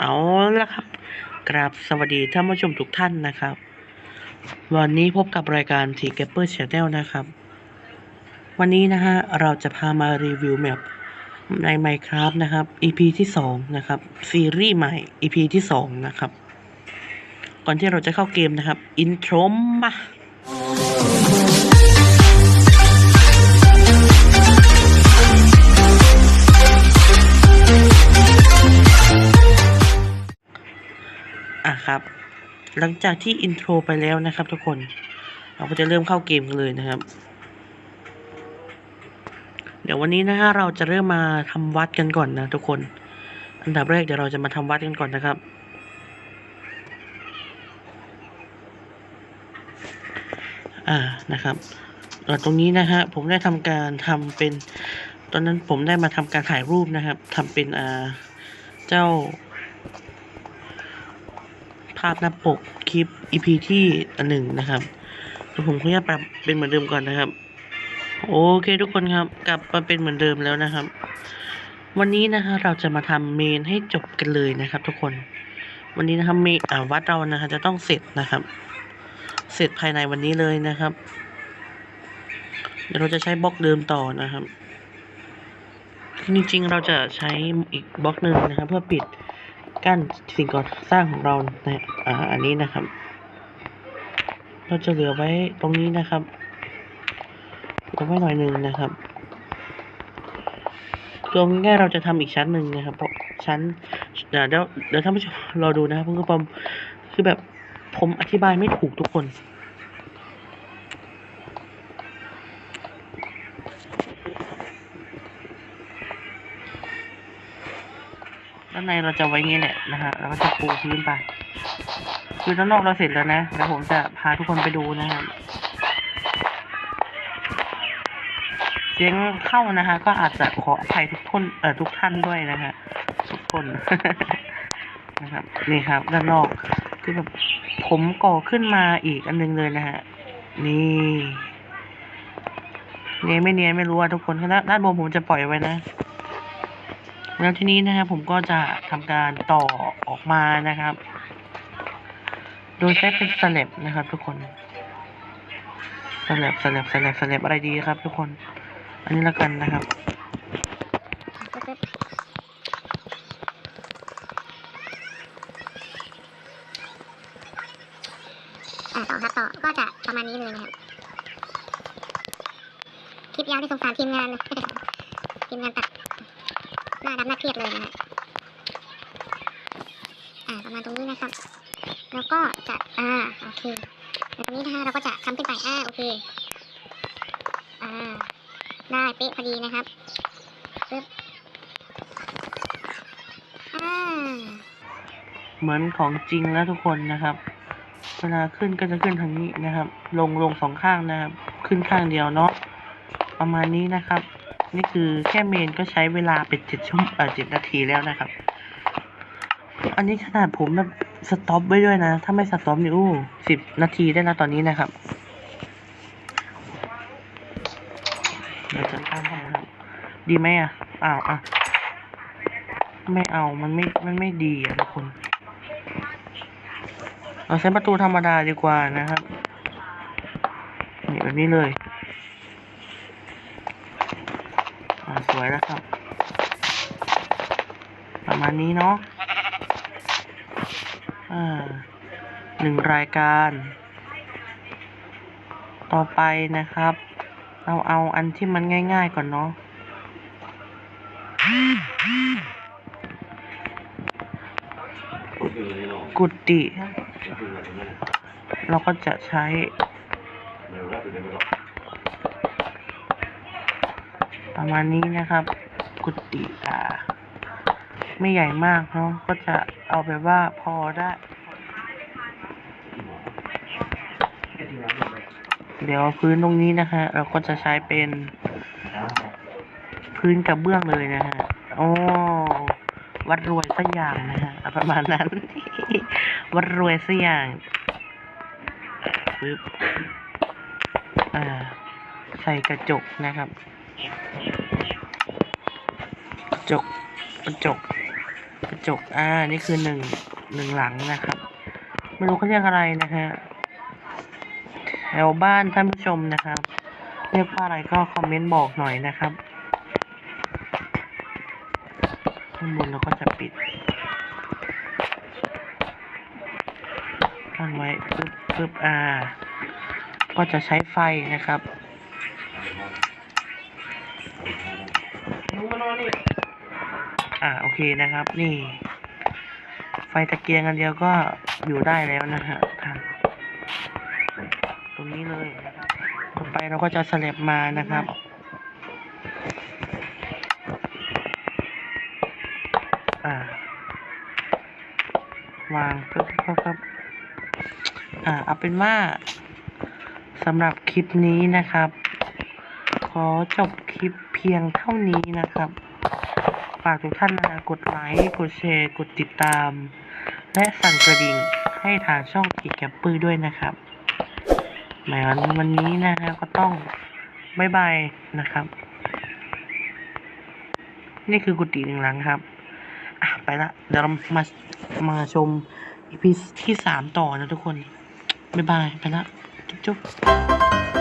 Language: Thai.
เอาละครับ กราบสวัสดีท่านผู้ชมทุกท่านนะครับ วันนี้พบกับรายการ t g a p p e r Channel นะครับ วันนี้นะฮะเราจะพามารีวิวแมปใน Minecraft นะครับ EP ที่2นะครับ ซีรีส์ใหม่ EP ที่2นะครับ ก่อนที่เราจะเข้าเกมนะครับ อินโทรมา หลังจากที่อินโทรไปแล้วนะครับทุกคน เราก็จะเริ่มเข้าเกมกันเลยนะครับ เดี๋ยววันนี้นะฮะเราจะเริ่มมาทำวัดกันก่อนนะทุกคน อันดับแรกเดี๋ยวเราจะมาทำวัดกันก่อนนะครับอ่านะครับตรงนี้นะฮะผมได้ทำการทำเป็น ตอนนั้นผมได้มาทำการถ่ายรูปนะครับทำเป็นอ่าเจ้า ภาพหน้าปกคลิป EP ที่หนึ่งนะครับเดี๋ยวผมขออนุญาตปรับเป็นเหมือนเดิมก่อนนะครับ โอเคทุกคนครับ กลับมาเป็นเหมือนเดิมแล้วนะครับ วันนี้นะคะเราจะมาทำเมนให้จบกันเลยนะครับ ทุกคน วันนี้นะครับเมนวัดเรานะคะจะต้องเสร็จนะครับ เสร็จภายในวันนี้เลยนะครับ เดี๋ยวเราจะใช้บล็อกเดิมต่อนะครับจริงๆเราจะใช้อีกบล็อกหนึ่งนะครับ เพื่อปิด กั้นสิ่งก่อสร้างของเราในอ่าอันนี้นะครับ เราจะเหลือไว้ตรงนี้นะครับเหลือไว้หน่อยหนึ่งนะครับตรงง่ายเราจะทำอีกชั้นหนึ่งนะครับ เพราะชั้นเดี๋ยวเดี๋ยวเดี๋ยวท่านผู้ชมรอดูนะครับเพื่อความคือแบบผมอธิบายไม่ถูกทุกคน ด้านในเราจะไว้งี้แหละนะฮะแล้วก็จะปูพื้นไปคือด้านนอกเราเสร็จแล้วนะแล้วผมจะพาทุกคนไปดูนะครับเสียงเข้านะฮะก็อาจจะขออภัยทุกคนเอ่อทุกท่านด้วยนะฮะทุกคนนะครับนี่ครับ ด้านนอกคือแบบผมก่อขึ้นมาอีกอันนึงเลยนะฮะนี่เนียไม่เนียไม่รู้อะทุกคนด้านด้านบนผมจะปล่อยไว้นะ แล้วทีนี้นะครับผมก็จะทำการต่อออกมานะครับ โดยใช้เป็นสแลบนะครับ ทุกคนสแลบสแลบสแลบสแลบอะไรดีครับ ทุกคน อันนี้ล้วกันนะครับต่อครับต่อก็จะประมาณนี้เลยนะครับคลิปยาวที่สงสารทีมงานทีมงานตัด น้าดำหน้าเครียดเลยนะฮะอ่าประมาณตรงนี้นะครับ แล้วก็จะ อ่า โอเคแล้วตรงนี้นะฮะเราก็จะทำขึ้นไป อ่า โอเค อ่า ได้เป๊ะพอดีนะครับปึ๊บอ่า เหมือนของจริงแล้วทุกคนนะครับ เวลาขึ้นก็จะขึ้นทางนี้นะครับ ลงลงสองข้างนะครับ ขึ้นข้างเดียวเนาะ ประมาณนี้นะครับ นี่คือแค่เมนก็ใช้เวลาเป็นเจ็ดชั่วเอ่อเจ็ดนาทีแล้วนะครับ อันนี้ขนาดผมแบบสต็อปไว้ด้วยนะ ถ้าไม่สต็อปนี่อู้สิบนาทีได้แล้วตอนนี้นะครับเดี๋ยวจะตั้งให้ครับ ดีไหมอะอ้าวอะ ไม่เอา มันไม่ มันไม่ดีอะทุกคน เราใช้ประตูธรรมดาดีกว่านะครับ นี่แบบนี้เลย อ่าส วยแล้วครับ ประมาณนี้เนาะอ่าหนึ่งรายการ ต่อไปนะครับ เราเอาอันที่มันง่ายๆก่อนเนาะกุฏิ เราก็จะใช้ ประมาณนี้นะครับ กุฏิอ่า ไม่ใหญ่มากเนาะก็จะเอาแบบว่าพอได้ เดี๋ยวพื้นตรงนี้นะคะ เราก็จะใช้เป็นพื้นกระเบื้องเลยนะฮะโอ้วัดรวยสักอย่างนะฮะประมาณนั้น วัดรวยสักอย่างปึ๊บอ่าใส่กระจกนะครับ กระจกกระจกกระจกอ่านี่คือหนึ่งหนึ่งหลังนะครับไม่รู้เขาเรียกอะไรนะฮะแถวบ้านท่านผู้ชมนะครับเรียกว่าอะไรก็คอมเมนต์บอกหน่อยนะครับข้างบนเราก็จะปิดตั้งไว้ปึ๊บปึ๊บอ่า ก็จะใช้ไฟนะครับ อ่าโอเคนะครับ นี่ ไฟตะเกียงอันเดียวก็อยู่ได้แล้วนะฮะท่านตรงนี้เลยนะครับต่อไปเราก็จะสลับมานะครับอ่าวางปึ๊บปึ๊บปึ๊บอ่าเอาเป็นว่าสำหรับคลิปนี้นะครับ ขอจบคลิปเพียงเท่านี้นะครับ ฝากทุกท่านนะกดไลค์กดแชร์ กดติดตาม และสั่นกระดิ่งให้ทางช่องกีแกปปื้ด้วยนะครับหมายวันนี้นะฮะก็ต้องบายบายนะครับ นี่คือกุฏิหนึ่งหลังครับอะไปละเดี๋ยวเรามามาชมอีพีที่สามต่อนะทุกคนบ๊ายบายไปละจุ๊บจุ๊บ